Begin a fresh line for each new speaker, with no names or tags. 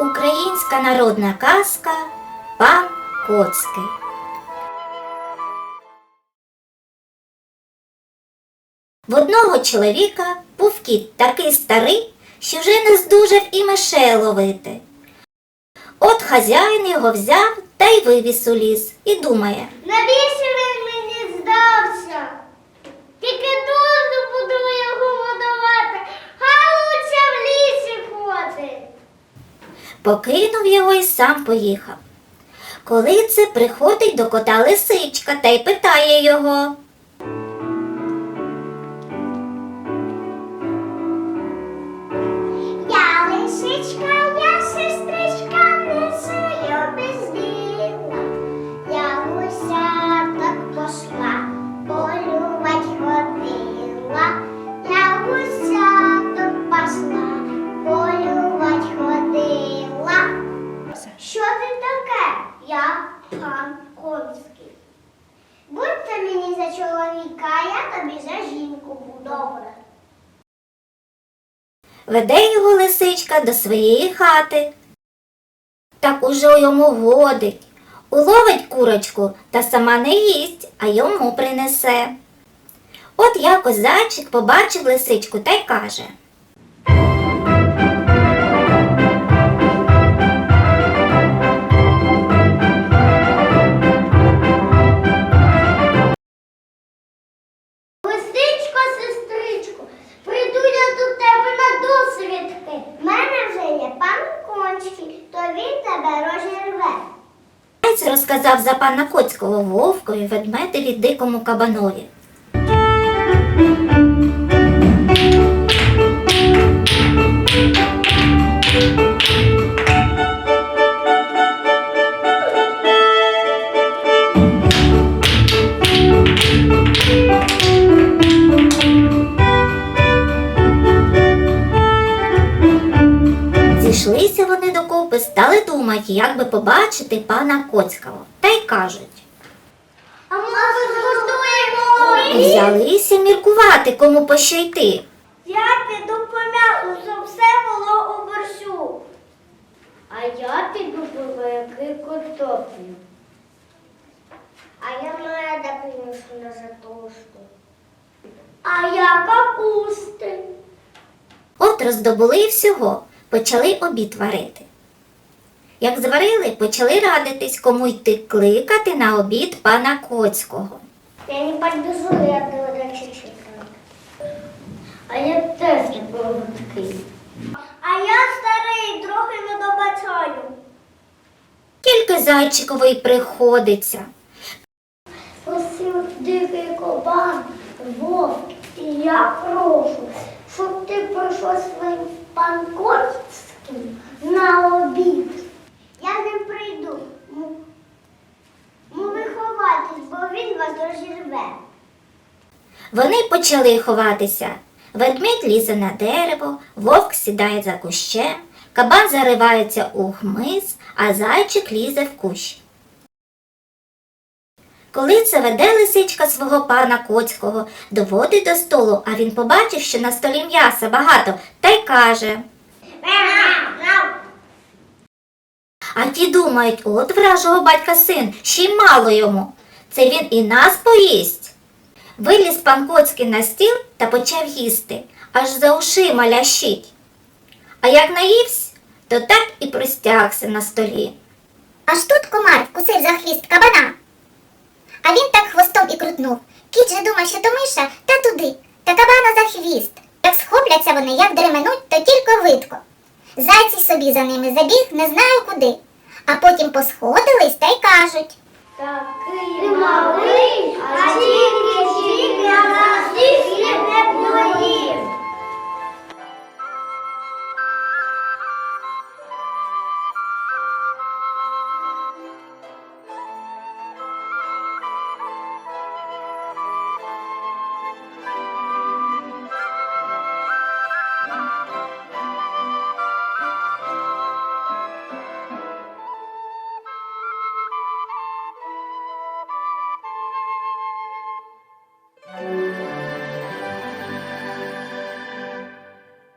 Українська народна казка Пан Коцький. В одного чоловіка був кіт такий старий, що вже не здужав і мишей ловити. От хазяїн його взяв та й вивіз у ліс і думає,
Навіщо він мені здався? Тільки тут буду його годувати, хай лучше в лісі ходить.
Покинув його і сам поїхав. Коли це приходить до кота лисичка та й питає його.
Я лисичка, Я пан Конський. Будьте мені за чоловіка, а я тобі за жінку. Добре.
Веде його лисичка до своєї хати. Так уже йому годить. Уловить курочку та сама не їсть, а йому принесе. От якось зайчик побачив лисичку та й каже. Зайць за пана Коцького вовкові, ведмедеві, дикому кабанові. Зійшлися вони докупи, стали думати, як би побачити пана Коцького. Та й кажуть.
А ми скуштуємо.
Взялися міркувати, кому по йти.
Я піду по м'ясу, щоб все було у борщу. А я піду по великий картоплю. А я меда принесу на затошку. А я капусти.
От роздобули всього, почали обід варити. Як зварили, почали радитись, кому йти кликати на обід пана Коцького.
Я не подбежу, я речі читаю. А я теж не такий. А я старий, трохи не добачаю.
Тільки зайчиковий приходиться.
Просив дикий кабан, вовк, і я прошу, щоб ти прийшов своїм панкорським на обід. Я не прийду. Му- Му виховатись, бо він вас розірве.
Вони почали ховатися. Ведмідь лізе на дерево, вовк сідає за кущем, кабан заривається у хмиз, а зайчик лізе в кущ. Коли це веде лисичка свого пана Коцького, доводить до столу, а він побачив, що на столі м'яса багато, та й каже. А ті думають, от вражого батька син, ще й мало йому. Це він і нас поїсть. Виліз пан Коцький на стіл та почав їсти, аж за ушима лящить. А як наївсь, то так і простягся на столі.
Аж тут комар вкусив за хвіст кабана. А він так хвостом і крутнув. Кіт же думав, що то миша, та туди, та кабана за хвіст. Як схопляться вони, як дременуть, то тільки видко. Зайці собі за ними забіг, не знаю куди. А потім посходились та й кажуть.
Такий